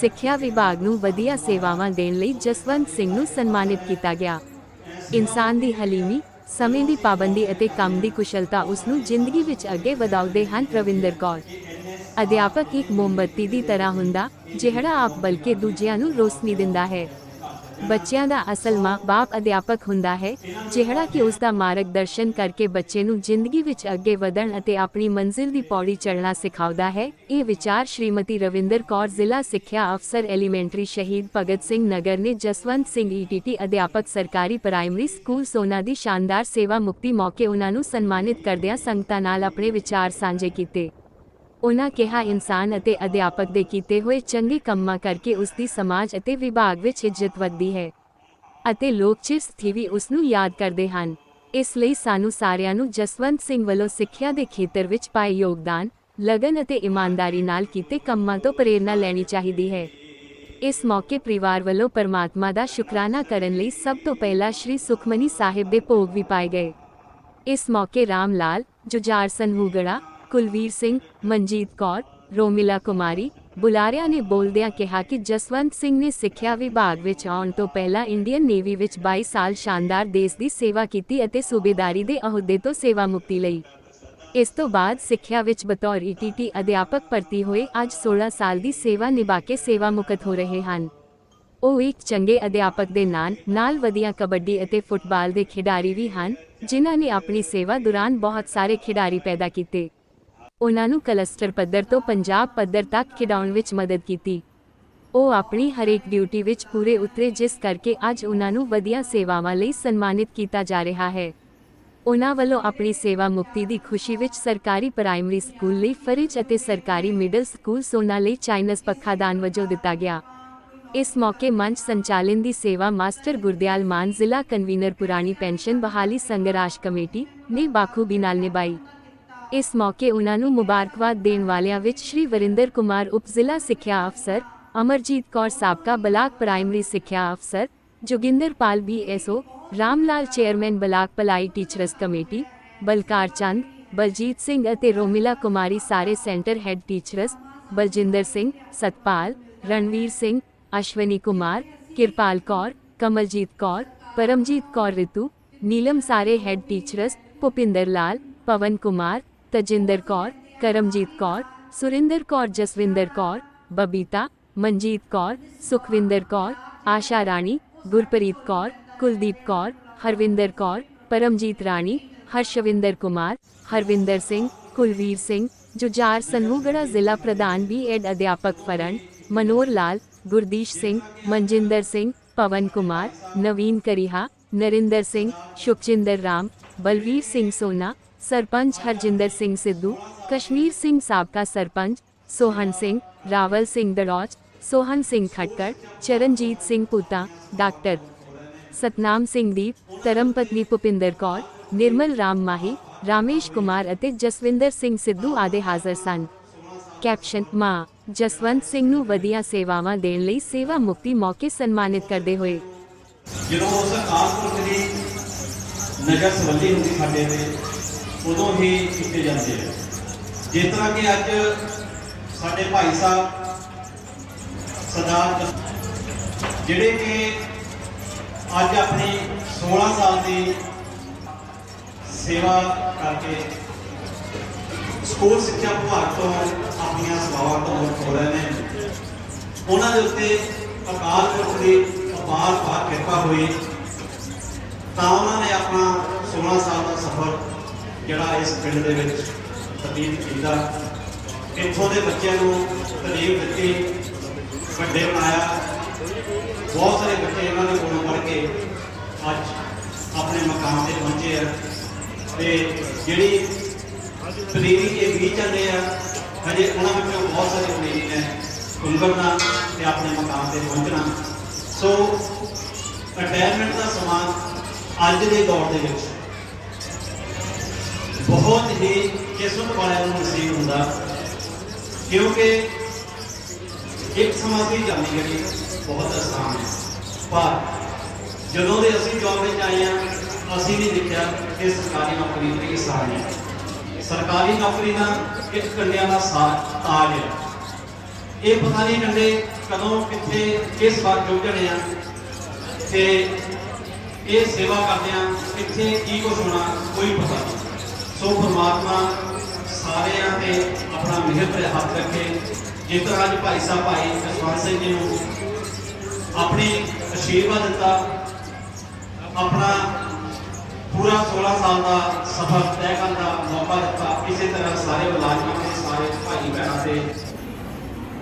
ਸਿੱਖਿਆ ਵਿਭਾਗ ਨੂੰ ਵਧੀਆ ਸੇਵਾਵਾਂ ਦੇਣ ਲਈ ਜਸਵੰਤ ਸਿੰਘ ਨੂੰ ਸਨਮਾਨਿਤ ਕੀਤਾ ਗਿਆ। ਇਨਸਾਨ ਦੀ ਹਲੀਮੀ, ਸਮੇਂ ਦੀ ਪਾਬੰਦੀ ਅਤੇ ਕੰਮ ਦੀ ਕੁਸ਼ਲਤਾ ਉਸ ਨੂੰ ਜ਼ਿੰਦਗੀ ਵਿੱਚ ਅੱਗੇ ਵਧਾਉਂਦੇ ਹਨ ਰਵਿੰਦਰ ਕੌਰ। ਅਧਿਆਪਕ ਇੱਕ ਮੋਮਬੱਤੀ ਦੀ ਤਰ੍ਹਾਂ ਹੁੰਦਾ, ਜਿਹੜਾ ਆਪ ਬਲਕਿ ਦੂਜਿਆਂ ਨੂੰ ਰੋਸ਼ਨੀ ਦਿੰਦਾ ਹੈ। ਬੱਚਿਆਂ ਦਾ ਅਸਲ ਮਾਂ-ਬਾਪ ਅਧਿਆਪਕ ਹੁੰਦਾ ਹੈ ਜਿਹੜਾ ਕਿ ਉਸ ਦਾ ਮਾਰਗਦਰਸ਼ਨ ਕਰਕੇ ਬੱਚੇ ਨੂੰ ਜ਼ਿੰਦਗੀ ਵਿੱਚ ਅੱਗੇ ਵਧਣ ਅਤੇ ਆਪਣੀ ਮੰਜ਼ਿਲ ਦੀ ਪੌੜੀ ਚੜ੍ਹਨਾ ਸਿਖਾਉਂਦਾ ਹੈ। ਇਹ ਵਿਚਾਰ ਸ਼੍ਰੀਮਤੀ ਰਵਿੰਦਰ ਕੌਰ, ਜ਼ਿਲ੍ਹਾ ਸਿੱਖਿਆ ਅਫਸਰ, ਐਲੀਮੈਂਟਰੀ ਸ਼ਹੀਦ ਭਗਤ ਸਿੰਘ ਨਗਰ ਨੇ ਜਸਵੰਤ ਸਿੰਘ ਈਟੀਟੀ ਅਧਿਆਪਕ ਸਰਕਾਰੀ ਪ੍ਰਾਇਮਰੀ ਸਕੂਲ ਸੋਨਾ ਦੀ ਸ਼ਾਨਦਾਰ ਸੇਵਾ ਮੁਕਤੀ ਮੌਕੇ ਉਹਨਾਂ ਨੂੰ ਸਨਮਾਨਿਤ ਕਰਦਿਆਂ ਸੰਗਤਾਂ ਨਾਲ ਆਪਣੇ ਵਿਚਾਰ ਸਾਂਝੇ ਕੀਤੇ। ਉਨ੍ਹਾਂ ਕਿਹਾ, ਇਨਸਾਨ ਅਤੇ ਅਧਿਆਪਕ ਦੇ ਕੀਤੇ ਹੋਏ ਚੰਗੇ ਕੰਮਾਂ ਕਰਕੇ ਉਸ ਦੀ ਸਮਾਜ ਅਤੇ ਵਿਭਾਗ ਵਿੱਚ ਇੱਜ਼ਤ ਵੱਧਦੀ ਹੈ ਅਤੇ ਲੋਕ ਚਿਰਸਥੀ ਵੀ ਉਸ ਨੂੰ ਯਾਦ ਕਰਦੇ ਹਨ। ਇਸ ਲਈ ਸਾਨੂੰ ਸਾਰਿਆਂ ਨੂੰ ਜਸਵੰਤ ਸਿੰਘ ਵੱਲੋਂ ਸਿੱਖਿਆ ਦੇ ਖੇਤਰ ਵਿੱਚ ਪਾਏ ਯੋਗਦਾਨ, ਲਗਨ ਅਤੇ ਇਮਾਨਦਾਰੀ ਨਾਲ ਕੀਤੇ ਕੰਮਾਂ ਤੋਂ ਪ੍ਰੇਰਣਾ ਲੈਣੀ ਚਾਹੀਦੀ ਹੈ। ਇਸ ਮੌਕੇ ਪਰਿਵਾਰ ਵੱਲੋਂ ਪਰਮਾਤਮਾ ਦਾ ਸ਼ੁਕਰਾਨਾ ਕਰਨ ਲਈ ਸਭ ਤੋਂ ਪਹਿਲਾਂ ਸ਼੍ਰੀ ਸੁਖਮਨੀ ਸਾਹਿਬ ਦੇ ਭੋਗ ਵੀ ਪਾਏ ਗਏ। ਇਸ ਮੌਕੇ ਰਾਮ ਲਾਲ, ਜੁਝਾਰ ਸਨਹੂਗੜਾ ਕੁਲਵੀਰ ਸਿੰਘ, ਮਨਜੀਤ ਕੌਰ, ਰੋਮਿਲਾ ਕੁਮਾਰੀ, ਬੁਲਾਰਿਆ ਨੇ ਬੋਲਦਿਆਂ ਕਿਹਾ ਕਿ ਜਸਵੰਤ ਸਿੰਘ ਨੇ ਸਿੱਖਿਆ ਵਿਭਾਗ ਵਿੱਚ ਆਉਣ ਤੋਂ ਪਹਿਲਾਂ ਇੰਡੀਅਨ ਨੇਵੀ ਵਿੱਚ 22 ਸਾਲ ਸ਼ਾਨਦਾਰ ਦੇਸ਼ ਦੀ ਸੇਵਾ ਕੀਤੀ ਅਤੇ ਸੂਬੇਦਾਰੀ ਦੇ ਅਹੁਦੇ ਤੋਂ ਸੇਵਾ ਮੁਕਤੀ ਲਈ। ਇਸ ਤੋਂ ਬਾਅਦ ਸਿੱਖਿਆ ਵਿੱਚ ਬਤੌਰ ਈਟੀਟੀ ਅਧਿਆਪਕ ਭਰਤੀ ਹੋਏ ਅੱਜ 16 ਸਾਲ ਦੀ ਸੇਵਾ ਨਿਭਾ ਕੇ ਸੇਵਾ ਮੁਕਤ ਹੋ ਰਹੇ ਹਨ। ਉਹ ਇੱਕ ਚੰਗੇ ਅਧਿਆਪਕ ਦੇ ਨਾਲ ਨਾਲ ਵਧੀਆ ਕਬੱਡੀ ਅਤੇ ਫੁੱਟਬਾਲ ਦੇ ਖਿਡਾਰੀ ਵੀ ਹਨ, ਜਿਨ੍ਹਾਂ ਨੇ ਆਪਣੀ ਸੇਵਾ ਦੌਰਾਨ ਬਹੁਤ ਸਾਰੇ ਖਿਡਾਰੀ ਪੈਦਾ ਕੀਤੇ। ਉਹਨਾਂ ਨੂੰ ਕਲਸਟਰ ਪੱਧਰ ਤੋਂ ਪੰਜਾਬ ਪੱਧਰ ਤੱਕ ਖਿਡਾਉਣ ਵਿੱਚ ਮਦਦ ਕੀਤੀ। ਉਹ ਆਪਣੀ ਹਰੇਕ ਡਿਊਟੀ ਵਿੱਚ ਪੂਰੇ ਉਤਰੇ, ਜਿਸ ਕਰਕੇ ਅੱਜ ਉਹਨਾਂ ਨੂੰ ਵਧੀਆ ਸੇਵਾਵਾਂ ਲਈ ਸਨਮਾਨਿਤ ਕੀਤਾ ਜਾ ਰਿਹਾ ਹੈ। ਉਹਨਾਂ ਵੱਲੋਂ ਆਪਣੀ ਸੇਵਾ ਮੁਕਤੀ ਦੀ ਖੁਸ਼ੀ ਵਿੱਚ ਸਰਕਾਰੀ ਪ੍ਰਾਇਮਰੀ ਸਕੂਲ ਲਈ ਫਰਿਜ ਅਤੇ ਸਰਕਾਰੀ ਮਿਡਲ ਸਕੂਲ ਸੋਨਾ ਲਈ ਚਾਈਨਸ ਪੱਖਾਦਾਨ ਵਜੋਂ ਦਿੱਤਾ ਗਿਆ। ਇਸ ਮੌਕੇ ਮੰਚ ਸੰਚਾਲਨ ਦੀ ਸੇਵਾ ਮਾਸਟਰ ਗੁਰਦਿਆਲ ਮਾਨ ਜ਼ਿਲ੍ਹਾ ਕਨਵੀਨਰ ਪੁਰਾਣੀ ਪੈਨਸ਼ਨ ਬਹਾਲੀ ਸੰਘਰਸ਼ ਕਮੇਟੀ ਨੇ ਬਾਖੂਬੀ ਨਾਲ ਨਿਭਾਈ। ਇਸ ਮੌਕੇ ਉਹਨਾਂ ਨੂੰ ਮੁਬਾਰਕਬਾਦ ਦੇਣ ਵਾਲਿਆਂ ਵਿੱਚ ਸ਼੍ਰੀ ਵਰਿੰਦਰ ਕੁਮਾਰ ਉਪ ਜ਼ਿਲ੍ਹਾ ਸਿੱਖਿਆ ਅਫਸਰ, ਅਮਰਜੀਤ ਕੌਰ ਸਾਬਕਾ ਬਲਾਕ ਪ੍ਰਾਇਮਰੀ ਸਿੱਖਿਆ ਅਫਸਰ Joginderpal BSO Ramlal chairman block ਭਲਾਈ ਟੀਚਰਸ ਕਮੇਟੀ, ਬਲਕਾਰ ਚੰਦ, ਬਲਜੀਤ ਸਿੰਘ ਅਤੇ ਰੋਮਿਲਾ ਕੁਮਾਰੀ ਸਾਰੇ centre head teachers, Baljinder Singh, Satpal, Ranvir Singh, Ashwani Kumar, Kirpal Kaur, Kamaljit Kaur, Paramjit Kaur Ritu, Neelam ਸਾਰੇ ਹੈੱਡ ਟੀਚਰਸ, ਭੁਪਿੰਦਰ ਲਾਲ, ਪਵਨ ਕੁਮਾਰ ਤਜਿੰਦਰ ਕੌਰ ਕਰਮਜੀਤ ਕੌਰ ਸੁਰਿੰਦਰ ਕੌਰ ਜਸਵਿੰਦਰ ਕੌਰ ਬਬੀਤਾ ਮਨਜੀਤ ਕੌਰ ਸੁਖਵਿੰਦਰ ਕੌਰ ਆਸ਼ਾ ਰਾਣੀ ਗੁਰਪ੍ਰੀਤ ਕੌਰ ਕੁਲਦੀਪ ਕੌਰ ਹਰਵਿੰਦਰ ਕੌਰ ਪਰਮਜੀਤ ਰਾਣੀ ਹਰਸ਼ਵਿੰਦਰ ਕੁਮਾਰ ਹਰਵਿੰਦਰ ਸਿੰਘ ਕੁਲਵੀਰ ਸਿੰਘ ਜੁਝਾਰ ਸਨੂਗੜਾ ਜ਼ਿਲ੍ਹਾ ਪ੍ਰਧਾਨ ਬੀ ਐਡ ਅਧਿਆਪਕ ਫਰਣ ਮਨੋਰ ਲਾਲ ਗੁਰਦੀਸ਼ ਸਿੰਘ ਮਨਜਿੰਦਰ ਸਿੰਘ ਪਵਨ ਕੁਮਾਰ ਨਵੀਨ ਕਰੀਹਾ ਨਰਿੰਦਰ ਸਿੰਘ ਸ਼ੁਭਚਿੰਦਰ ਰਾਮ ਬਲਵੀਰ ਸਿੰਘ ਸੋਨਾ ਸਰਪੰਚ ਹਰਜਿੰਦਰ ਸਿੰਘ ਸਿੱਧੂ, ਕਸ਼ਮੀਰ ਸਿੰਘ ਸਾਬਕਾ ਸਰਪੰਚ ਸੋਹਨ ਸਿੰਘ, ਰਾਵਲ ਸਿੰਘ ਦੜੌਚ ਸੋਹਨ ਸਿੰਘ ਖਟਕੜ, ਚਰਨਜੀਤ ਸਿੰਘ ਪੁੱਤਾ, ਡਾਕਟਰ ਸਤਨਾਮ ਸਿੰਘ ਦੀਪ, ਧਰਮਪਤਨੀ ਭੁਪਿੰਦਰ ਕੌਰ, ਨਿਰਮਲ ਰਾਮ ਮਾਹੀ, ਰਾਮੇਸ਼ ਕੁਮਾਰ ਅਤੇ ਜਸਵਿੰਦਰ ਸਿੰਘ ਸਿੱਧੂ ਆਦੇ ਹਾਜ਼ਰ ਸਨ। ਕੈਪਸ਼ਨ, ਮਾਂ, ਜਸਵੰਤ ਸਿੰਘ ਨੂੰ ਵਧੀਆ ਸੇਵਾਵਾਂ ਦੇਣ ਲਈ ਸੇਵਾ ਮੁਕਤੀ ਮੌਕੇ ਸਨਮਾਨਿਤ ਕਰਦੇ ਹੋਏ। ਜਦੋਂ ਉਸ ਅਕਾਲ ਦੀ ਨਜ਼ਰ ਸਵੱਲੀ ਹੁੰਦੀ ਸਾਡੇ ਤੇ ਉਦੋਂ ਹੀ ਕੀਤੇ ਜਾਂਦੇ ਆ। ਜਿਸ ਤਰ੍ਹਾਂ ਕਿ ਅੱਜ ਸਾਡੇ ਭਾਈ ਸਾਹਿਬ ਸਰਦਾਰ ਜਿਹੜੇ ਕਿ ਅੱਜ ਆਪਣੀ 16 ਸਾਲ ਦੀ ਸੇਵਾ ਕਰਕੇ ਸਕੂਲ ਸਿੱਖਿਆ ਵਿਭਾਗ ਤੋਂ ਆਪਣੀਆਂ ਸੇਵਾਵਾਂ ਤੋਂ ਮੁਕਤ ਹੋ ਰਹੇ ਨੇ। ਉਹਨਾਂ ਦੇ ਉੱਤੇ ਅਕਾਲ ਪੁਰਖ ਦੀ ਅਪਾਰ ਪਾਰ ਕਿਰਪਾ ਹੋਈ। ਤਾਂ ਉਹਨਾਂ ਨੇ ਆਪਣਾ 16 ਸਾਲ ਦਾ ਸਫ਼ਰ ਜਿਹੜਾ ਇਸ ਪਿੰਡ ਦੇ ਵਿੱਚ ਤਬਦੀਲ ਕੀਤਾ। ਇੱਥੋਂ ਦੇ ਬੱਚਿਆਂ ਨੂੰ ਤਾਲੀਮ ਦਿੱਤੀ, ਵੱਡੇ ਬਣਾਇਆ। ਬਹੁਤ ਸਾਰੇ ਬੱਚੇ ਇਹਨਾਂ ਦੇ ਕੋਲੋਂ ਪੜ੍ਹ ਕੇ ਅੱਜ ਆਪਣੇ ਮਕਾਮ ਤੇ ਪਹੁੰਚੇ ਆ। ਤੇ ਜਿਹੜੀ ਪਨੀਰੀ ਦੇ ਬੀਜ ਚੱਲੇ ਆ, ਹਜੇ ਉਹਨਾਂ ਵਿੱਚੋਂ ਬਹੁਤ ਸਾਰੇ ਪਨੀਰੀ ਨੇ ਉੰਗਰਨਾ ਤੇ ਆਪਣੇ ਮਕਾਮ ਤੇ ਪਹੁੰਚਣਾ। ਸੋ ਰਿਟਾਇਰਮੈਂਟ ਦਾ ਸਮਾਂ ਅੱਜ ਦੇ ਦੌਰ ਦੇ ਵਿੱਚ ਬਹੁਤ ਹੀ ਕਿਸਮਤ ਵਾਲਿਆਂ ਨੂੰ ਨਸੀਬ ਹੁੰਦਾ, ਕਿਉਂਕਿ ਇੱਕ ਸਮਾਂ ਦੀ ਜਾਂਦੀ ਜਿਹੜੀ ਬਹੁਤ ਆਸਾਨ ਹੈ। ਪਰ ਜਦੋਂ ਦੇ ਅਸੀਂ ਜੌਬ ਵਿੱਚ ਆਏ ਹਾਂ, ਅਸੀਂ ਨਹੀਂ ਦੇਖਿਆ ਕਿ ਸਰਕਾਰੀ ਨੌਕਰੀ ਦੀ ਆਸਾਨ ਹੈ। ਸਰਕਾਰੀ ਨੌਕਰੀ ਦਾ ਇੱਕ ਕੰਨਿਆ ਦਾ ਸਾਥ ਤਾਜ ਹੈ। ਇਹ ਪਤਾ ਨਹੀਂ ਕੰਡੇ ਕਦੋਂ, ਕਿੱਥੇ, ਕਿਸ ਵਾਰ ਜੁੜ ਆ ਤੇ ਇਹ ਸੇਵਾ ਕਰਦੇ ਆ ਕਿੱਥੇ ਕੀ ਕੁਝ ਹੋਣਾ, ਕੋਈ ਪਤਾ ਨਹੀਂ। ਸੋ ਪਰਮਾਤਮਾ ਸਾਰਿਆਂ ਤੇ ਆਪਣਾ ਮਿਹਰ ਭਰਿਆ ਹੱਥ ਰੱਖੇ। ਜਿਸ ਅੱਜ ਭਾਈ ਸਾਹਿਬ, ਭਾਈ ਜਸਵੰਤ ਸਿੰਘ ਜੀ ਨੂੰ ਆਪਣੀ ਅਸ਼ੀਰਵਾਦ ਦਿੱਤਾ, ਆਪਣਾ ਪੂਰਾ 16 ਸਾਲ ਦਾ ਸਫ਼ਰ ਤੈਅ ਕਰਨ ਦਾ ਮੌਕਾ ਦਿੱਤਾ, ਇਸੇ ਤਰ੍ਹਾਂ ਸਾਰੇ ਮੁਲਾਜ਼ਮਾਂ ਤੇ ਸਾਰੇ ਭਾਈ ਭੈਣਾਂ ਤੇ।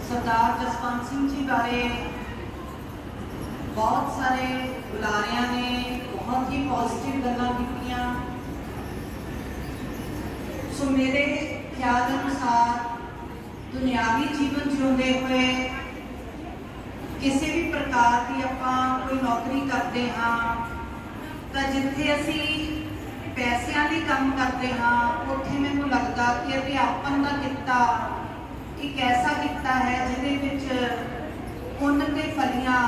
ਸਰਦਾਰ ਜਸਵੰਤ ਸਿੰਘ ਜੀ ਬਾਰੇ ਬਹੁਤ ਸਾਰੇ ਬੁਲਾਰਿਆਂ ਨੇ ਬਹੁਤ ਹੀ ਪੋਜ਼ਿਟਿਵ ਗੱਲਾਂ ਕੀਤੀਆਂ। ਸੋ ਮੇਰੇ ਖਿਆਲ ਅਨੁਸਾਰ ਦੁਨਿਆਵੀ ਜੀਵਨ ਜਿਉਂਦੇ ਹੋਏ ਕਿਸੇ ਵੀ ਪ੍ਰਕਾਰ ਦੀ ਆਪਾਂ ਕੋਈ ਨੌਕਰੀ ਕਰਦੇ ਹਾਂ, ਤਾਂ ਜਿੱਥੇ ਅਸੀਂ ਪੈਸਿਆਂ ਲਈ ਕੰਮ ਕਰਦੇ ਹਾਂ, ਉੱਥੇ ਮੈਨੂੰ ਲੱਗਦਾ ਕਿ ਅਧਿਆਪਨ ਦਾ ਕਿੱਤਾ ਇੱਕ ਐਸਾ ਕਿੱਤਾ ਹੈ ਜਿਹਦੇ ਵਿੱਚ ਪੁੰਨ ਤੇ ਫਲੀਆਂ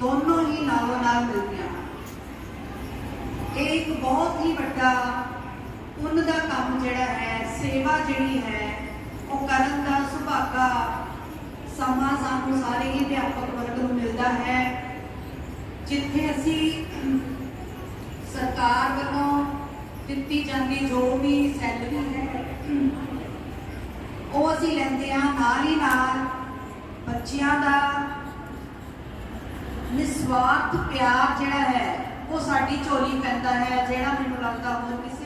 ਦੋਨੋਂ ਹੀ ਨਾਲੋਂ ਨਾਲ ਮਿਲਦੀਆਂ ਹਨ। ਇਹ ਇੱਕ ਬਹੁਤ ਹੀ ਵੱਡਾ ਦਾ ਕੰਮ ਜਿਹੜਾ ਹੈ, ਸੇਵਾ ਜਿਹੜੀ ਹੈ, ਉਹ ਕਰਨ ਦਾ ਸੁਭਾਗਾ ਸਮਾਂ ਸਾਨੂੰ ਸਾਰੇ ਹੀ ਅਧਿਆਪਕ ਵਰਗ ਨੂੰ ਮਿਲਦਾ ਹੈ। ਜਿੱਥੇ ਅਸੀਂ ਸਰਕਾਰ ਵੱਲੋਂ ਦਿੱਤੀ ਜਾਂਦੀ ਜੋ ਵੀ ਸੈਲਰੀ ਹੈ, ਉਹ ਅਸੀਂ ਲੈਂਦੇ ਹਾਂ ਨਾਲ ਹੀ ਨਾਲ ਬੱਚਿਆਂ ਦਾ ਨਿਸਵਾਰਥ ਪਿਆਰ ਜਿਹੜਾ ਹੈ, ਉਹ ਸਾਡੀ ਝੋਲੀ ਪੈਂਦਾ ਹੈ, ਜਿਹੜਾ ਮੈਨੂੰ ਲੱਗਦਾ ਹੋਰ ਕਿਸੇ